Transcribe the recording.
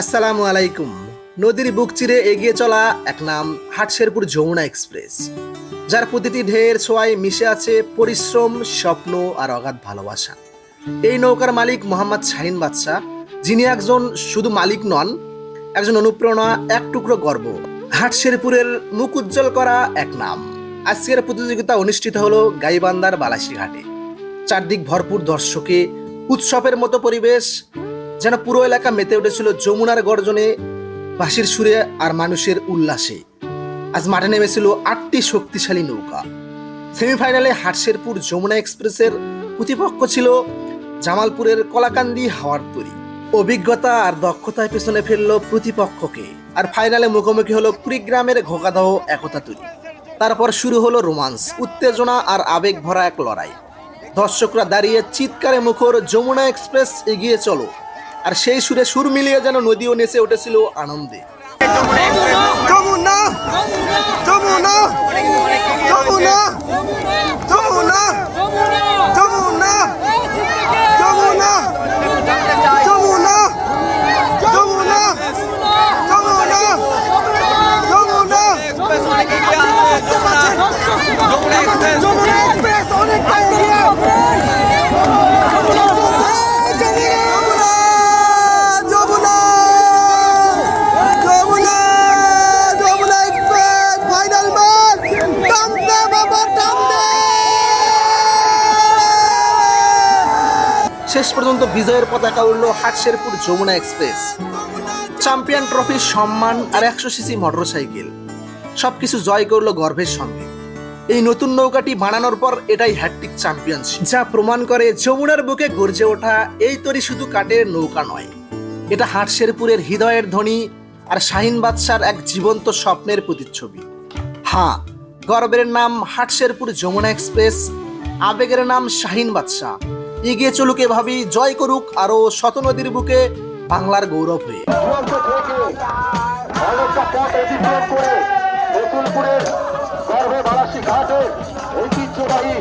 আসসালামু আলাইকুম। নদীর বুক চিরে এগিয়ে চলা এক নাম হাটশেরপুর যমুনা এক্সপ্রেস, যার প্রতিটি ঢের ছোঁয়ায় মিশে আছে পরিশ্রম, স্বপ্ন আর অগাধ ভালোবাসা। এই নৌকার মালিক মোহাম্মদ শাহিন বাদশাহ যিনি একজন শুধু মালিক নন, একজন অনুপ্রেরণা, এক টুকরো গর্ব, হাটশেরপুরের মুখ উজ্জ্বল করা এক নাম। আজকের প্রতিযোগিতা অনুষ্ঠিত হলো গাইবান্দার বালাসী ঘাটে চারদিক ভরপুর দর্শকে, উৎসবের মতো পরিবেশ যেন পুরো এলাকা মেতে উঠেছিল যমুনার গর্জনে, বাঁশির সুরে আর মানুষের উল্লাসে। আজ মাঠে নেমেছিল আটটি শক্তিশালী নৌকা। সেমিফাইনালে হাটশেরপুর যমুনা এক্সপ্রেসের প্রতিপক্ষ ছিল জামালপুরের কলাকান্দি হাওয়ার তরি অভিজ্ঞতা আর দক্ষতায় পেছনে ফেলল প্রতিপক্ষকে। আর ফাইনালে মুখোমুখি হলো কুড়িগ্রামের ঘোকাদহ একতা তরি তারপর শুরু হলো রোমান্স, উত্তেজনা আর আবেগ ভরা এক লড়াই। দর্শকরা দাঁড়িয়ে চিৎকারে মুখর যমুনা এক্সপ্রেস এগিয়ে চলো। আর সেই সুরে সুর মিলিয়ে যেন নদীও নেচে উঠেছিল আনন্দে যমুনা শেষ পর্যন্ত বিজয়ের পতাকা উঠল হাটশেরপুর যমুনা এক্সপ্রেস। চ্যাম্পিয়ন ট্রফির সম্মান আর একশো সিসি মোটরসাইকেল। সবকিছু জয় করল গর্বের সঙ্গে। এই নতুন নৌকাটি বানানোর পর এটাই হ্যাট্রিক চ্যাম্পিয়নশিপ, যা প্রমাণ করে যমুনার বুকে গর্জে ওঠা এই তরি শুধু কাঠের নৌকা নয়, এটা হাটশেরপুরের হৃদয়ের ধ্বনি আর শাহিন বাদশার এক জীবন্ত স্বপ্নের প্রতিচ্ছবি। হ্যাঁ গর্বের নাম হাটশেরপুর যমুনা এক্সপ্রেস, আবেগের নাম শাহিন বাদশাহ। এগিয়ে চলুক এভাবেই জয় করুক আরও শত নদীর বুকে বাংলার গৌরব হয়ে ঐতিহ্যবাহী